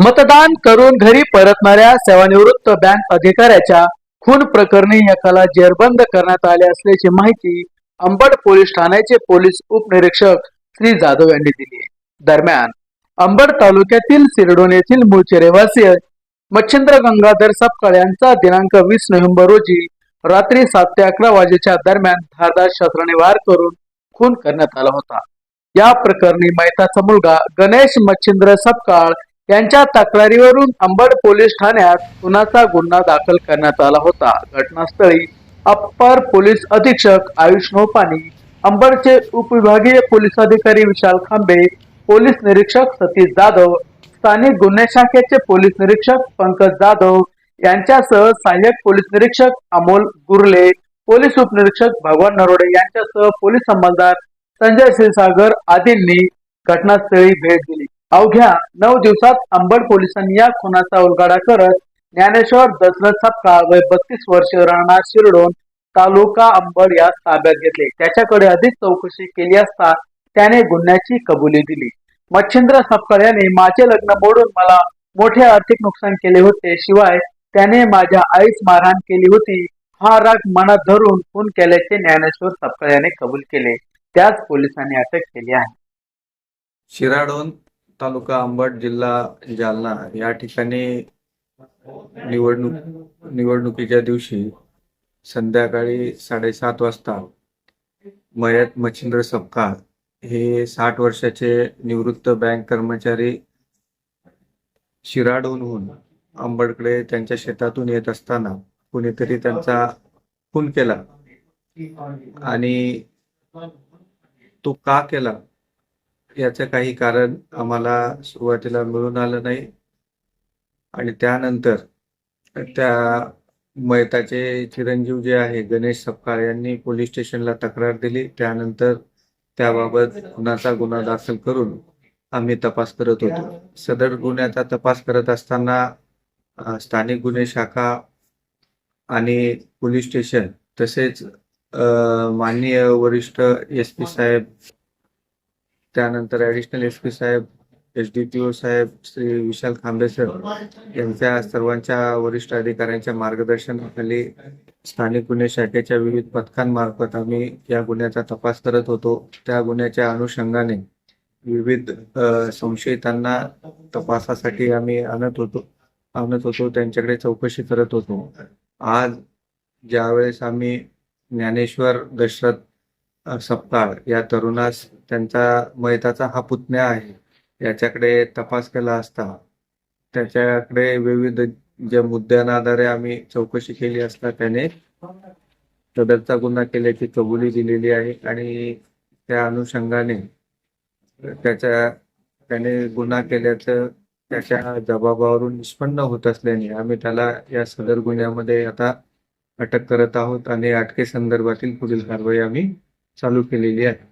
मतदान करून घरी परतणाऱ्या सेवानिवृत्त बँक अधिकाऱ्याच्या खून प्रकरणी एकाला जेरबंद करण्यात आले असल्याची माहिती अंबड पोलीस ठाण्याचे पोलीस उपनिरीक्षक श्री जाधव यांनी दिली दरम्यान अंबड तालुक्यातील सिरडोन येथील मूळचे रहिवासी मच्छिंद्र गंगाधर सपकाळ यांचा दिनांक वीस नोव्हेंबर रोजी रात्री सात ते अकरा वाजेच्या दरम्यान धारदार शस्त्राने वार करून खून करण्यात आला होता. या प्रकरणी मैताचा मुलगा गणेश मच्छिंद्र सपकाळ यांच्या तक्रारीवरून अंबड पोलीस ठाण्यात खुनाचा गुन्हा दाखल करण्यात आला होता. घटनास्थळी अप्पर पोलीस अधीक्षक आयुष नोपानी अंबडचे उपविभागीय पोलीस अधिकारी विशाल खांबे पोलीस निरीक्षक सतीश जाधव स्थानिक गुन्हे शाखेचे पोलीस निरीक्षक पंकज जाधव यांच्यासह सहाय्यक पोलीस निरीक्षक अमोल गुरले पोलीस उपनिरीक्षक भगवान नरोडे यांच्यासह पोलीस अंमलदार संजय क्षीरसागर आदींनी घटनास्थळी भेट दिली. अवघ्या नऊ दिवसात अंबड पोलिसांनी या खुनाचा उलगाडा करत ज्ञानेश्वर दशरथ सपकाळ वय बत्तीस वर्ष राहणार शिरडोन तालुका अंबड यास ताब्यात घेतले. त्याच्याकडे अधिक चौकशी केली असता त्याने गुन्ह्याची कबुली दिली. मच्छिंद्र सपकाळ याने माझे लग्न मोडून मला मोठे आर्थिक नुकसान केले होते. शिवाय त्याने माझ्या आईस मारहाण केली होती. हा राग मनात धरून खून केल्याचे ज्ञानेश्वर सपकाळ याने कबूल केले. त्याच पोलिसांनी अटक केली आहे. शिराडोन तालुका अंबड जिल्हा जालना या ठिकाणी निवडणूक निवडणुकीच्या दिवशी संध्याकाळी साडेसात वाजता मयत मच्छिंद्र सपकाळ हे साठ वर्षाचे निवृत्त बँक कर्मचारी शिराडोनहून अंबडकडे त्यांच्या शेतातून येत असताना कुणीतरी त्यांचा खून केला आणि तो का केला? याचं काही कारण आम्हाला सुरुवातीला मिळून आलं नाही. आणि त्यानंतर त्या मयताचे चिरंजीव जे आहे गणेश सपकाळ यांनी पोलीस स्टेशनला तक्रार दिली. त्यानंतर त्याबाबत गुन्हाचा गुन्हा दाखल करून आम्ही तपास करत होतो. सदर गुन्ह्याचा तपास करत असताना स्थानिक गुन्हे शाखा आणि पोलीस स्टेशन तसेच माननीय वरिष्ठ एस पी साहेब त्यानंतर ऍडिशनल एस पी साहेब एस डी पी ओ साहेब श्री विशाल खांबे सर यांच्या सर्वांच्या वरिष्ठ अधिकाऱ्यांच्या मार्गदर्शनाखाली स्थानिक गुन्हे शाखेच्या विविध पथकांमार्फत आम्ही या गुन्ह्याचा तपास करत होतो. त्या गुन्ह्याच्या अनुषंगाने विविध संशयितांना तपासासाठी आम्ही आणत होतो आणत होतो त्यांच्याकडे चौकशी करत होतो. आज ज्यावेळेस आम्ही ज्ञानेश्वर दशरथ सप्ताळ या तरुणास त्यांचा मयताचा हा पुतण्या आहे. याच्याकडे तपास केला असता. त्याच्याकडे विविध ज्या मुद्द्यांना आधारे आम्ही चौकशी केली असता त्याने सदरचा गुन्हा केल्याची कबुली दिलेली आहे आणि त्या अनुषंगाने त्याच्या त्याने गुन्हा केल्याचं त्याच्या जबाबावरून निष्पन्न होत असल्याने आम्ही त्याला या सदर गुन्ह्यामध्ये आता अटक करत आहोत आणि अटके संदर्भातील पुढील कारवाई आम्ही चालू केलेली आहे.